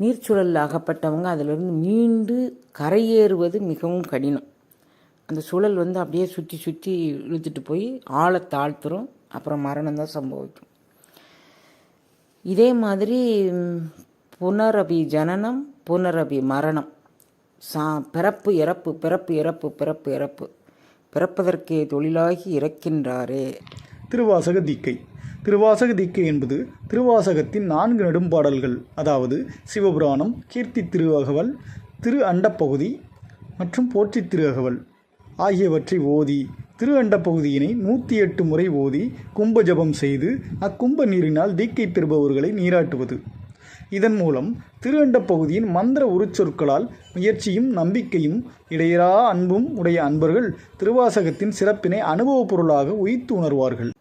நீர்ச்சூழலில் அகப்பட்டவங்க அதிலிருந்து மீண்டு கரையேறுவது மிகவும் கடினம். அந்த சுழல் வந்து அப்படியே சுற்றி சுற்றி இழுத்துட்டு போய் ஆழ தாழ்த்துரும் அப்புறம் மரணம் தான் சம்பவிக்கும். இதே மாதிரி புனரபி ஜனனம் புனரபி மரணம். சா பிறப்பு இறப்பு பிறப்பு இறப்பு பிறப்பு இறப்பு. பிறப்பதற்கே தொழிலாகி இறக்கின்றாரே. திருவாசக தீக்கை. திருவாசக தீக்கை என்பது திருவாசகத்தின் நான்கு நெடும்பாடல்கள். அதாவது சிவபுராணம் கீர்த்தி திருவகவல் திரு அண்டப்பகுதி மற்றும் போற்றி திருவகவல் ஆகியவற்றை ஓதி திரு அண்டப்பகுதியினை நூற்றி எட்டு முறை ஓதி கும்ப ஜபம் செய்து அக்கும்ப நீரினால் தீக்கை பெறுபவர்களை நீராட்டுவது. இதன் மூலம் திரு அண்டப்பகுதியின் மந்திர உருச்சொற்களால் முயற்சியும் நம்பிக்கையும் இடையரா அன்பும் உடைய அன்பர்கள் திருவாசகத்தின் சிறப்பினை அனுபவப் பொருளாக உயித்து உணர்வார்கள்.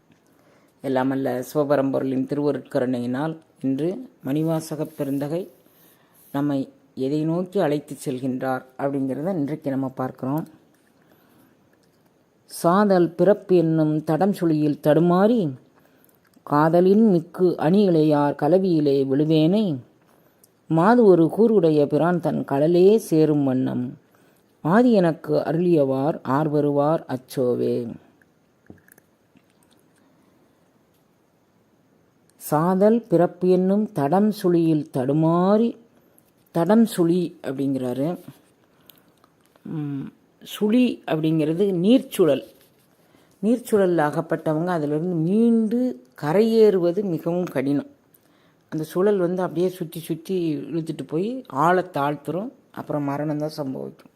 எல்லாமல்ல சிவபரம்பொருளின் திருவருட்கருணையினால் இன்று மணிவாசகப் பெருந்தகை நம்மை எதை நோக்கி அழைத்து செல்கின்றார் அப்படிங்கிறத இன்றைக்கு நம்ம பார்க்குறோம். சாதல் பிறப்பு என்னும் தடம் சுழியில் தடுமாறி காதலின் மிக்கு அணியிலேயார் கலவியிலே விழுவேனை? மாது ஒரு கூறுடைய பிரான் தன் கடலே சேரும் வண்ணம். ஆதி எனக்கு அருளியவார் ஆர் வருவார் அச்சோவே. சாதல் பிறப்பு என்னும் தடம் சுழியில் தடுமாறி தடம் சுழி அப்படிங்கிறாரு. சுழி அப்படிங்கிறது நீர்ச்சுழல். நீர்ச்சுழலில் அகப்பட்டவங்க அதிலிருந்து மீண்டு கரையேறுவது மிகவும் கடினம். அந்த சுழல் வந்து அப்படியே சுற்றி சுற்றி இழுத்துட்டு போய் ஆழ தாழ்த்துரும் அப்புறம் மரணம் தான் சம்பவிக்கும்.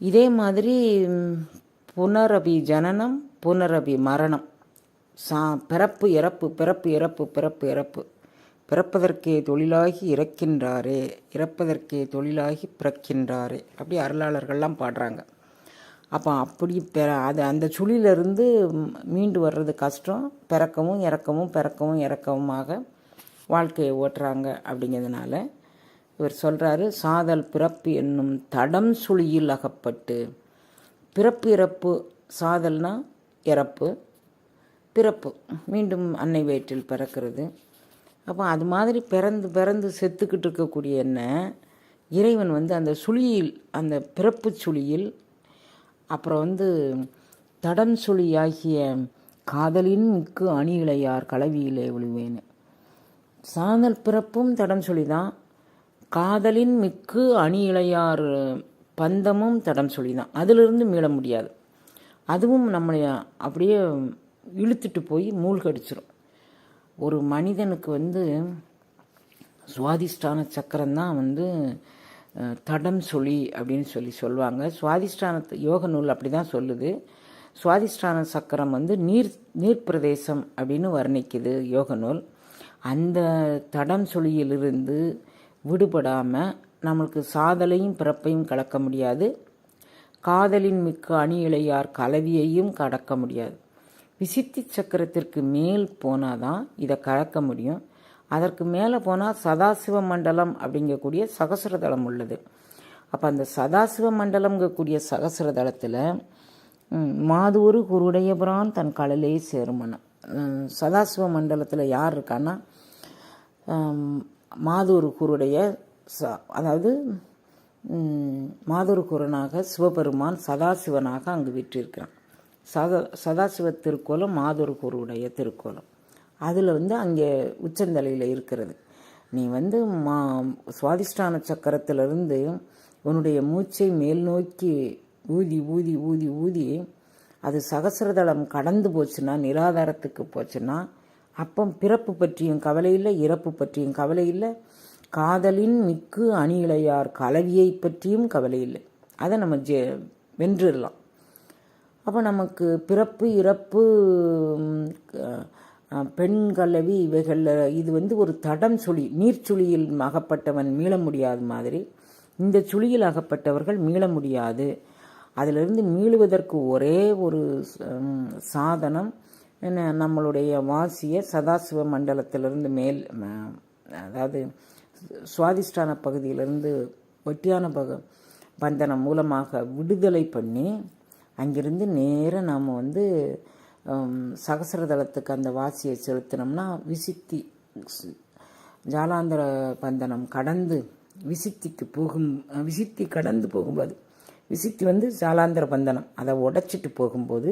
இதே மாதிரி புனரபி ஜனனம் புனரபி மரணம் சா பிறப்பு இறப்பு பிறப்பு இறப்பு பிறப்பு இறப்பு. பிறப்பதற்கே தொழிலாகி இறக்கின்றாரே இறப்பதற்கே தொழிலாகி பிறக்கின்றாரே. அப்படி அருளாளர்கள்லாம் பாடுறாங்க. அப்போ அப்படி பெற அது அந்த சுழிலிருந்து மீண்டு வர்றது கஷ்டம். பிறக்கவும் இறக்கவும் பிறக்கவும் இறக்கவுமாக வாழ்க்கையை ஓட்டுறாங்க அப்படிங்கிறதுனால இவர் சொல்கிறாரு சாதல் பிறப்பு என்னும் தடம் சுழியில் அகப்பட்டு பிறப்பு இறப்பு சாதல்னா இறப்பு பிறப்பு. மீண்டும் அன்னை வயிற்றில் பிறக்கிறது. அப்போ அது மாதிரி பிறந்து பிறந்து செத்துக்கிட்டு இருக்கக்கூடிய என்ன? இறைவன் வந்து அந்த சுழியில் அந்த பிறப்பு சுழியில் அப்புறம் வந்து தடம் சுழியாகிய காதலின் மிக்கு அணியிலையார் கலவியிலே விழுவேன் சாதல் பிறப்பும் தடம் சுழி தான் காதலின் மிக்கு அணியிலையார் பந்தமும் தடம் சுழி தான் அதிலிருந்து மீள முடியாது. அதுவும் நம்மளை அப்படியே இழுத்துட்டு போய் மூழ்கடிச்சிரும். ஒரு மனிதனுக்கு வந்து சுவாதிஷ்டான சக்கரம் தான் வந்து தடம் சொல்லி அப்படின்னு சொல்லி சொல்லுவாங்க. சுவாதிஷ்டான யோக நூல் அப்படி தான் சொல்லுது. சுவாதிஷ்டான சக்கரம் வந்து நீர் நீர் பிரதேசம் அப்படின்னு வர்ணிக்குது யோக நூல். அந்த தடம் சொல்லியிலிருந்து விடுபடாமல் நம்மளுக்கு சாதலையும் பிறப்பையும் கலக்க முடியாது. காதலின் மிக்க அணியிலையார் கலவியையும் கடக்க முடியாது. விசித்தி சக்கரத்திற்கு மேல் போனால் தான் இதை கலக்க முடியும். அதற்கு மேலே போனால் சதாசிவ மண்டலம் அப்படிங்கக்கூடிய சகசரதளம் உள்ளது. அப்போ அந்த சதாசிவ மண்டலம்ங்கக்கூடிய சகசரதளத்தில் மாதூரு குருடையபுரான் தன் கடலே சேருமனம் சதாசிவ மண்டலத்தில் யார் இருக்கான்னா ஆம், மாதூர் குருடைய ச அதாவது ம், மாதூர் குருனாக சிவபெருமான் சதாசிவனாக அங்கு விற்றிருக்கிறான். சத சதாசிவ திருக்கோலம் மாதூர் குருவுடைய திருக்கோலம். அதில் வந்து அங்கே உச்சந்தலையில் இருக்கிறது. நீ வந்து மா சுவாதிஷ்டான சக்கரத்திலிருந்து உன்னுடைய மூச்சை மேல் நோக்கி ஊதி ஊதி ஊதி ஊதி அது சகசிரதளம் கடந்து போச்சுன்னா நிராதாரத்துக்கு போச்சுன்னா அப்போ பிறப்பு பற்றியும் கவலை இல்லை இறப்பு பற்றியும் கவலை இல்லை. காதலின் மிக்கு அணியிலையார் கலவியை பற்றியும் கவலை இல்லை. அதை நம்ம ஜெ வென்றுடலாம். அப்போ நமக்கு பிறப்பு இறப்பு ம், பெண் கலவி இவைகளில் இது வந்து ஒரு தடம் சுழி நீர்ச்சுழியில் அகப்பட்டவன் மீள முடியாத மாதிரி. இந்த சுழியில் அகப்பட்டவர்கள் மீள முடியாது. அதிலிருந்து மீளுவதற்கு ஒரே ஒரு சாதனம் என்ன நம்மளுடைய வாசிய சதாசிவ மண்டலத்திலிருந்து மேல் அதாவது சுவாதிஷ்டான பகுதியிலிருந்து ஒட்டியான பக பந்தனம் மூலமாக விடுதலை பண்ணி அங்கிருந்து நேராக நாம் வந்து ஹம், சகசரதளத்துக்கு அந்த வாசியை செலுத்தினோம்னா விசித்தி ஜாலாந்திர பந்தனம் கடந்து விசித்திக்கு போகும் விசித்தி கடந்து போகும்போது விசித்தி வந்து ஜாலாந்திர பந்தனம் அதை உடைச்சிட்டு போகும்போது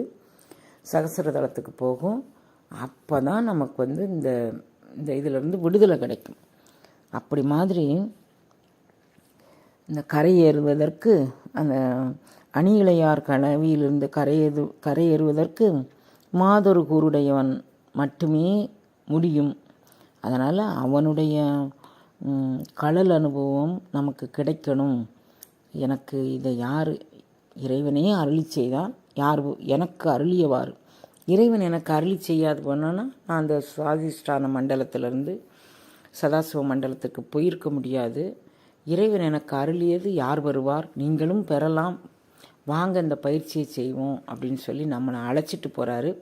சகசிரதளத்துக்கு போகும். அப்போ தான் நமக்கு வந்து இந்த இந்த இதிலிருந்து விடுதலை கிடைக்கும். அப்படி மாதிரி இந்த கரை ஏறுவதற்கு அந்த அணியிலையார் கனவியிலிருந்து கரையது கரையேறுவதற்கு மாதொரு கூருடையவன் மட்டுமே முடியும். அதனால் அவனுடைய கடல் அனுபவம் நமக்கு கிடைக்கணும். எனக்கு இதை யார் இறைவனே அருளி செய்தான். யார் எனக்கு அருளியவாறு. இறைவன் எனக்கு அருளி செய்யாது போனான்னா நான் அந்த சுவாதிஷ்டான மண்டலத்திலிருந்து சதாசிவ மண்டலத்துக்கு போயிருக்க முடியாது. இறைவன் எனக்கு அருளியது யார் வருவார்? நீங்களும் பெறலாம். வாங்க இந்த பயிற்சியை செய்வோம் அப்படின்னு சொல்லி நம்மளை அழைச்சிட்டு போகிறாரு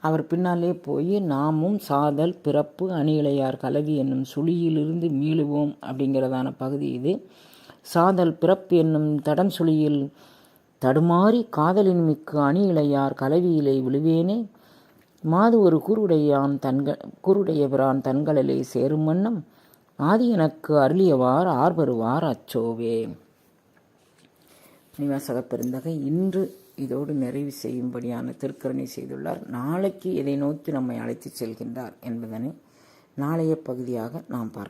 அவர் பின்னாலே போய் நாமும் சாதல் பிறப்பு அணியிலையார் கலவி என்னும் சுழியிலிருந்து மீளுவோம் அப்படிங்கிறதான பகுதி இது. சாதல் பிறப்பு என்னும் தடம் சுழியில் தடுமாறி காதலின் மிக்கு அணி இளையார் கலவியிலே விழுவேனே. மாது ஒரு குருடையான் தன்க குருடைய பிரான் தன்களிலே சேரும் வண்ணம். ஆதி எனக்கு அருளியவார் ஆர்வருவார் அச்சோவே. நிவாசக பெருந்தகை இன்று இதோடு நிறைவு செய்யும்படியான திருக்கரணை செய்துள்ளார். நாளைக்கு எதை நோக்கி நம்மை அழைத்துச் செல்கின்றார் என்பதனை நாளைய பகுதியாக நாம் பார்க்கலாம்.